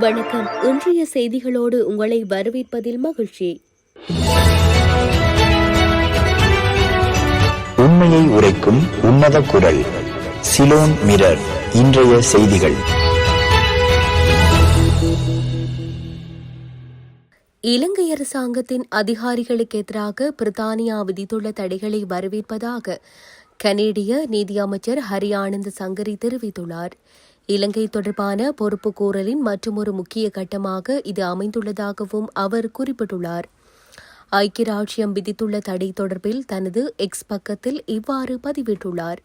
வணக்கம். இன்றைய செய்திகளோடு உங்களை வரவேற்பதில் மகிழ்ச்சி. உண்மையை உரைக்கும் உன்னத குரல். சிலோன் மிரர் இன்றைய செய்திகள். இலங்கை அரசாங்கத்தின் அதிகாரிகளுக்கு எதிராக பிரித்தானியா விதித்துள்ள தடைகளை வரவேற்பதாக கனேடிய நீதியமைச்சர் ஹரி ஆனந்த் சங்கரி தெரிவித்துள்ளார். இலங்கை தொடர்பான பொறுப்புக்கூறலின் மற்றொரு முக்கிய கட்டமாக இது அமைந்துள்ளதாகவும் அவர் குறிப்பிட்டுள்ளார். ஐக்கிய ராஜ்யம் விதித்துள்ள தடை தொடர்பில் தனது எக்ஸ் பக்கத்தில் இவ்வாறு பதிவிட்டுள்ளார்.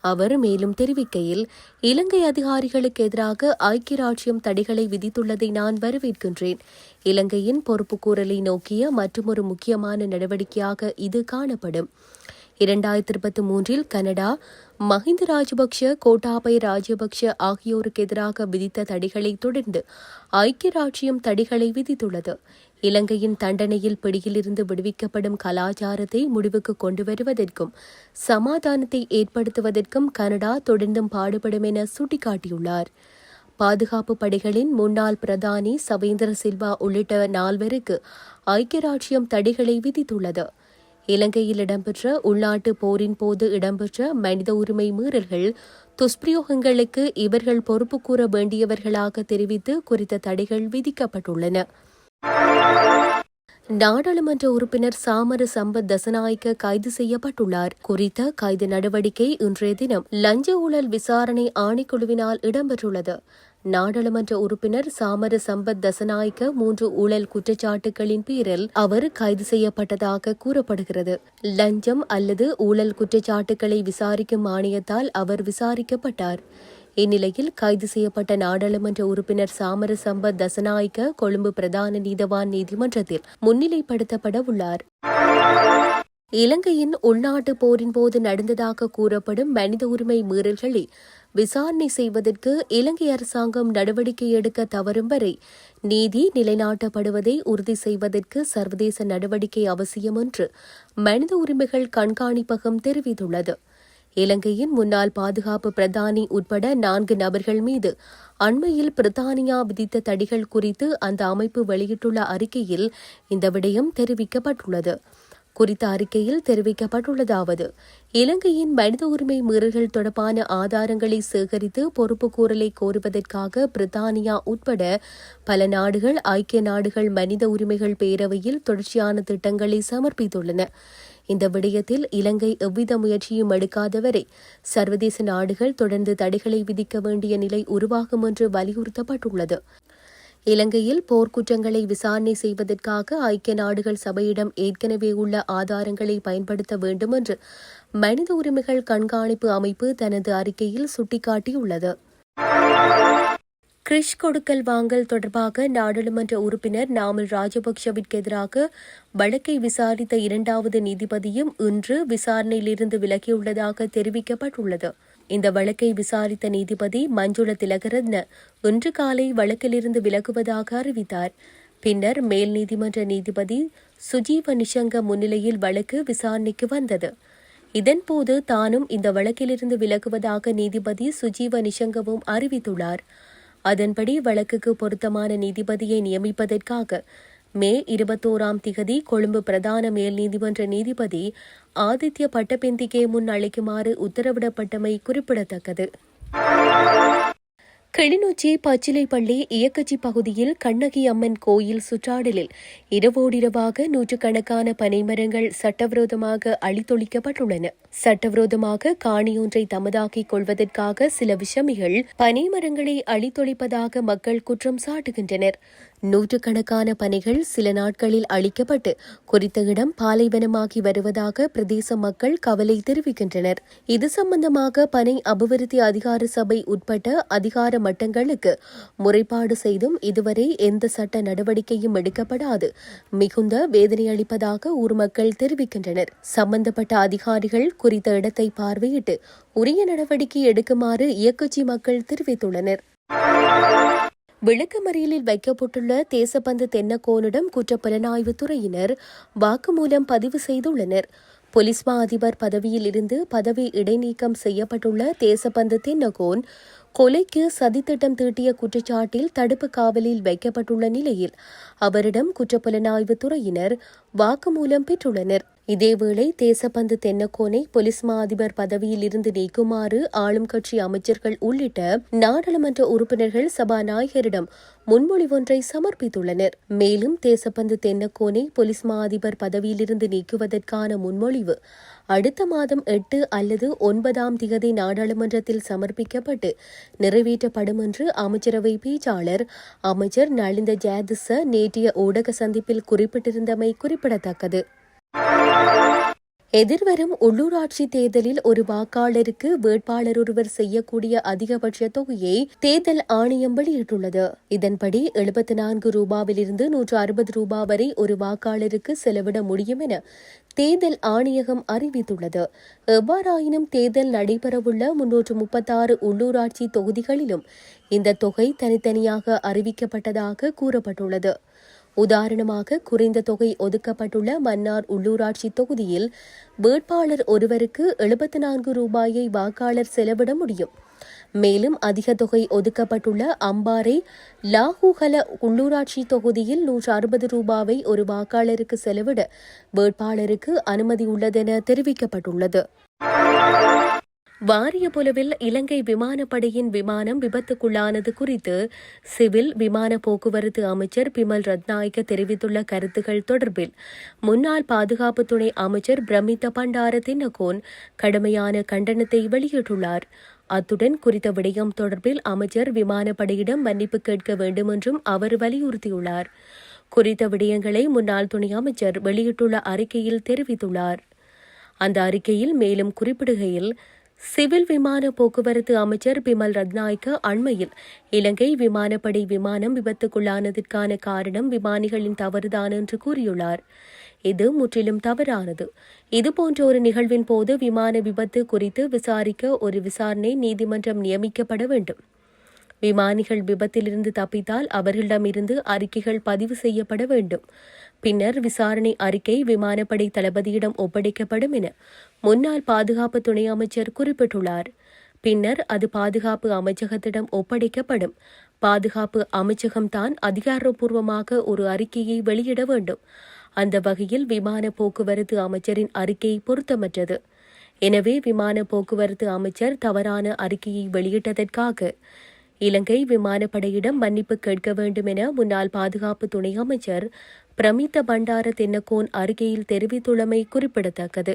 அவர் மேலும் தெரிவிக்கையில் இலங்கை அதிகாரிகளுக்கு எதிராக ஐக்கிய ராஜ்யம் தடைகளை விதித்துள்ளதை நான் வரவேற்கின்றேன். இலங்கையின் பொறுப்புக்கூறலை நோக்கிய மற்றொரு முக்கியமான நடவடிக்கையாக இது காணப்படும். இரண்டாயிரத்தி இருபத்தி மூன்றில் கனடா மஹிந்த ராஜபக்ஷ கோட்டாபய ராஜபக்ஷ ஆகியோருக்கு எதிராக விதித்த தடைகளை தொடர்ந்து ஐக்கிய ராஜ்யம் தடைகளை விதித்துள்ளது. இலங்கையின் தண்டனையில் பிடியிலிருந்து விடுவிக்கப்படும் கலாச்சாரத்தை முடிவுக்கு கொண்டு வருவதற்கும் சமாதானத்தை ஏற்படுத்துவதற்கும் கனடா தொடர்ந்தும் பாடுபடும் என சுட்டிக்காட்டியுள்ளார். பாதுகாப்பு படைகளின் முன்னாள் பிரதானி சவேந்திர சில்வா உள்ளிட்ட நால்வருக்கு ஐக்கிய ராஜ்யம் தடைகளை விதித்துள்ளது. இலங்கையில் இடம்பெற்ற உள்நாட்டு போரின் போது இடம்பெற்ற மனித உரிமை மீறல்கள் துஷ்பிரயோகங்களுக்கு இவர்கள் பொறுப்பு கூற வேண்டியவர்களாக தெரிவித்து குறித்த தடைகள் விதிக்கப்பட்டுள்ளன. நாடாளுமன்ற உறுப்பினர் சாமர சம்பத் தசநாயக்க கைது செய்யப்பட்டுள்ளார். குறித்த கைது நடவடிக்கை இன்றைய தினம் லஞ்ச ஊழல் விசாரணை ஆணைக்குழுவினால் இடம்பெற்றுள்ளது. நாடாளுமன்ற உறுப்பினர் சாமர சம்பத் தசநாயக்க மூன்று ஊழல் குற்றச்சாட்டுகளின் பேரில் அவர் கைது செய்யப்பட்டதாக கூறப்படுகிறது. லஞ்சம் அல்லது ஊழல் குற்றச்சாட்டுகளை விசாரிக்கும் ஆணையத்தால் அவர் விசாரிக்கப்பட்டார். இந்நிலையில் கைது செய்யப்பட்ட நாடாளுமன்ற உறுப்பினர் சாமர சம்பத் தசநாயக்க கொழும்பு பிரதான நீதவான் நீதிமன்றத்தில் முன்னிலைப்படுத்தப்பட உள்ளார். இலங்கையின் உள்நாட்டு போரின் போது நடந்ததாக கூறப்படும் மனித உரிமை மீறல்களை விசாரணை செய்வதற்கு இலங்கை அரசாங்கம் நடவடிக்கை எடுக்க தவறும் வரை நீதி நிலைநாட்டப்படுவதை உறுதி செய்வதற்கு சர்வதேச நடவடிக்கை அவசியம் என்று மனித உரிமைகள் கண்காணிப்பகம் தெரிவித்துள்ளது. இலங்கையின் முன்னாள் பாதுகாப்பு பிரதானி உட்பட நான்கு நபர்கள் மீது அண்மையில் பிரித்தானியா விதித்த தடிகள் குறித்து அந்த அமைப்பு வெளியிட்டுள்ள அறிக்கையில் இந்த விடயம் தெரிவிக்கப்பட்டுள்ளது. குறித்த அறிக்கையில் தெரிவிக்கப்பட்டுள்ளதாவது. இலங்கையின் மனித உரிமை மீறல்கள் தொடர்பான ஆதாரங்களை சேகரித்து பொறுப்பு கூறலை கோருவதற்காக பிரித்தானியா உட்பட பல நாடுகள் ஐக்கிய நாடுகள் மனித உரிமைகள் பேரவையில் தொடர்ச்சியான திட்டங்களை சமர்ப்பித்துள்ளன. இந்த விடயத்தில் இலங்கை எவ்வித முயற்சியும் எடுக்காதவரை சர்வதேச நாடுகள் தொடர்ந்து தடைகளை விதிக்க வேண்டிய நிலை உருவாகும் என்று வலியுறுத்தப்பட்டுள்ளது. இலங்கையில் போர்க்குற்றங்களை விசாரணை செய்வதற்காக ஐக்கிய நாடுகள் சபையிடம் ஏற்கனவே உள்ள ஆதாரங்களை பயன்படுத்த வேண்டும் என்று மனித உரிமைகள் கண்காணிப்பு அமைப்பு தனது அறிக்கையில் சுட்டிக்காட்டியுள்ளது. கிறிஷ் கொடுக்கல் வாங்கல் தொடர்பாக நாடாளுமன்ற உறுப்பினர் நாமல் ராஜபக்சவிற்கு எதிராக வழக்கை விசாரித்த இரண்டாவது நீதிபதியும் இன்று விசாரணையிலிருந்து விலகியுள்ளதாக தெரிவிக்கப்பட்டுள்ளது. இந்த வழக்கை விசாரித்த நீதிபதி மஞ்சுள திலகரத்ன இன்று காலை வழக்கிலிருந்து விலகுவதாக அறிவித்தார். பின்னர் மேல் நீதிமன்ற நீதிபதி சுஜீவ நிஷங்க முன்னிலையில் வழக்கு விசாரணைக்கு வந்தது. இதன்போது தானும் இந்த வழக்கிலிருந்து விலகுவதாக நீதிபதி சுஜீவ நிஷங்கவும் அறிவித்துள்ளார். அதன்படி வழக்குக்கு பொருத்தமான நீதிபதியை நியமிப்பதற்காக மே இருபத்தோராம் திகதி கொழும்பு பிரதான மேல் நீதிமன்ற நீதிபதி ஆதித்ய பட்டபெந்திகே முன் அழைக்குமாறு உத்தரவிடப்பட்டமை குறிப்பிடத்தக்கது. கிளிநொச்சி பச்சிலைப்பள்ளி இயக்கச்சி பகுதியில் கண்ணகி அம்மன் கோயில் சுற்றாடலில் இரவோடிரவாக நூற்றுக்கணக்கான பனைமரங்கள் சட்டவிரோதமாக அழித்தொழிக்கப்பட்டுள்ளன. சட்டவிரோதமாக காணியொன்றை தமதாக்கிக் கொள்வதற்காக சில விஷமிகள் பனைமரங்களை அழித்தொழிப்பதாக மக்கள் குற்றம் சாட்டுகின்றனர். நூற்றுக்கணக்கான பணிகள் சில நாட்களில் அழிக்கப்பட்டு குறித்த இடம் பாலைவனமாகி வருவதாக பிரதேச மக்கள் கவலை தெரிவிக்கின்றனர். இது சம்பந்தமாக பனை அபிவிருத்தி அதிகார சபை உட்பட்ட அதிகார மட்டங்களுக்கு முறைப்பாடு செய்தும் இதுவரை எந்த சட்ட நடவடிக்கையும் எடுக்கப்படாது. மிகுந்த வேதனையளிப்பதாக ஊர் மக்கள் தெரிவிக்கின்றனர். சம்பந்தப்பட்ட அதிகாரிகள் குறித்த இடத்தை பார்வையிட்டு உரிய நடவடிக்கை எடுக்குமாறு இயக்கச்சி மக்கள் தெரிவித்துள்ளனர். விளக்கமறியலில் வைக்கப்பட்டுள்ள தேசப்பந்து தென்னக்கோனிடம் குற்றப்புலனாய்வு துறையினர் வாக்குமூலம் பதிவு செய்துள்ளனர். பொலிஸ்மா அதிபர் பதவியில் இருந்து பதவி இடைநீக்கம் செய்யப்பட்டுள்ள தேசப்பந்து தென்னகோன் கொலைக்கு சதித்திட்டம் தீட்டிய குற்றச்சாட்டில் தடுப்பு காவலில் வைக்கப்பட்டுள்ள நிலையில் அவரிடம் குற்றப்புலனாய்வு துறையினர் வாக்குமூலம் பெற்றுள்ளனர். இதேவேளை தேசப்பந்து தென்னக்கோனை போலீஸ் மா அதிபர் பதவியில் இருந்து நீக்குமாறு ஆளும் கட்சி அமைச்சர்கள் உள்ளிட்ட நாடாளுமன்ற உறுப்பினர்கள் சபாநாயகரிடம் முன்மொழிவொன்றை சமர்ப்பித்துள்ளனர். மேலும் தேசப்பந்து தென்னக்கோனை போலீஸ் மா அதிபர் பதவியிலிருந்து நீக்குவதற்கான முன்மொழிவு அடுத்த மாதம் எட்டு அல்லது ஒன்பதாம் திகதி நாடாளுமன்றத்தில் சமர்ப்பிக்கப்பட்டு நிறைவேற்றப்படும் என்று அமைச்சரவை பேச்சாளர் அமைச்சர் நளிந்த ஜாதிச நேற்றைய ஊடக சந்திப்பில் குறிப்பிட்டிருந்தமை குறிப்பிடத்தக்கது. எதிர்வரும் உள்ளூராட்சி தேர்தலில் ஒரு வாக்காளருக்கு வேட்பாளர் ஒருவர் செய்யக்கூடிய அதிகபட்ச தொகையை தேர்தல் ஆணையம் வெளியிட்டுள்ளது. இதன்படி எழுபத்தி நான்கு ரூபாவிலிருந்து நூற்று அறுபது ரூபாய் வரை ஒரு வாக்காளருக்கு செலவிட முடியும் என தேர்தல் ஆணையகம் அறிவித்துள்ளது. எவ்வாறாயினும் தேர்தல் நடைபெறவுள்ள முன்னூற்று முப்பத்தாறு உள்ளூராட்சி தொகுதிகளிலும் இந்த தொகை தனித்தனியாக அறிவிக்கப்பட்டதாக கூறப்பட்டுள்ளது. உதாரணமாக குறைந்த தொகை ஒதுக்கப்பட்டுள்ள மன்னார் உள்ளூராட்சி தொகுதியில் வேட்பாளர் ஒருவருக்கு எழுபத்தி நான்கு ரூபாயை வாக்காளர் செலவிட முடியும். மேலும் அதிக தொகை ஒதுக்கப்பட்டுள்ள அம்பாறை லாகூஹல உள்ளூராட்சி தொகுதியில் நூற்று அறுபது ரூபாவை ஒரு வாக்காளருக்கு செலவிட வேட்பாளருக்கு அனுமதி உள்ளதென தெரிவிக்கப்பட்டுள்ளது. வாரியபுலவில் இலங்கை விமானப்படையின் விமானம் விபத்துக்குள்ளானது குறித்து சிவில் விமான போக்குவரத்து அமைச்சர் பிமல் ரத்நாயக்க தெரிவித்துள்ள கருத்துக்கள் தொடர்பில் முன்னாள் பாதுகாப்பு துணை அமைச்சர் பிரமித்த பண்டார தின்னகோன் கடுமையான கண்டனத்தை வெளியிட்டுள்ளார். அத்துடன் குறித்த விடயம் தொடர்பில் அமைச்சர் விமானப்படையிடம் மன்னிப்பு கேட்க வேண்டும் என்றும் அவர் வலியுறுத்தியுள்ளார். குறித்த விடயங்களை முன்னாள் துணை அமைச்சர் வெளியிட்டுள்ள அறிக்கையில் தெரிவித்துள்ளார். அந்த அறிக்கையில் மேலும் குறிப்பிடுகையில் சிவில் விமான போக்குவரத்து அமைச்சர் பிமல் ரத்நாயக்க அண்மையில் இலங்கை விமானப்படை விமானம் விபத்துக்குள்ளானதற்கான காரணம் விமானிகளின் தவறுதான் என்று கூறியுள்ளார். இது முற்றிலும் தவறானது. இதுபோன்ற ஒரு நிகழ்வின் போது விமான விபத்து குறித்து விசாரிக்க ஒரு விசாரணை நீதிமன்றம் நியமிக்கப்பட வேண்டும். விமானிகள் விபத்திலிருந்து தப்பித்தால் அவர்களிடமிருந்து அறிக்கைகள் பதிவு செய்யப்பட வேண்டும். பின்னர் விசாரணை அறிக்கை விமானப்படை தளபதியிடம் ஒப்படைக்கப்படும் என முன்னாள் பாதுகாப்பு துணை அமைச்சர் குறிப்பிட்டுள்ளார். பின்னர் அது பாதுகாப்பு அமைச்சகத்திடம் ஒப்படைக்கப்படும். பாதுகாப்பு அமைச்சகம்தான் அதிகாரப்பூர்வமாக ஒரு அறிக்கையை வெளியிட வேண்டும். அந்த வகையில் விமான போக்குவரத்து அமைச்சரின் அறிக்கை பொருத்தமற்றது. எனவே விமான போக்குவரத்து அமைச்சர் தவறான அறிக்கையை வெளியிட்டதற்காக இலங்கை விமானப்படையிடம் மன்னிப்பு கேட்க வேண்டும் என முன்னாள் பாதுகாப்பு துணை அமைச்சர் பிரமித்த பண்டார தென்னக்கோன் அறிக்கையில் தெரிவித்துள்ளமை குறிப்பிடத்தக்கது.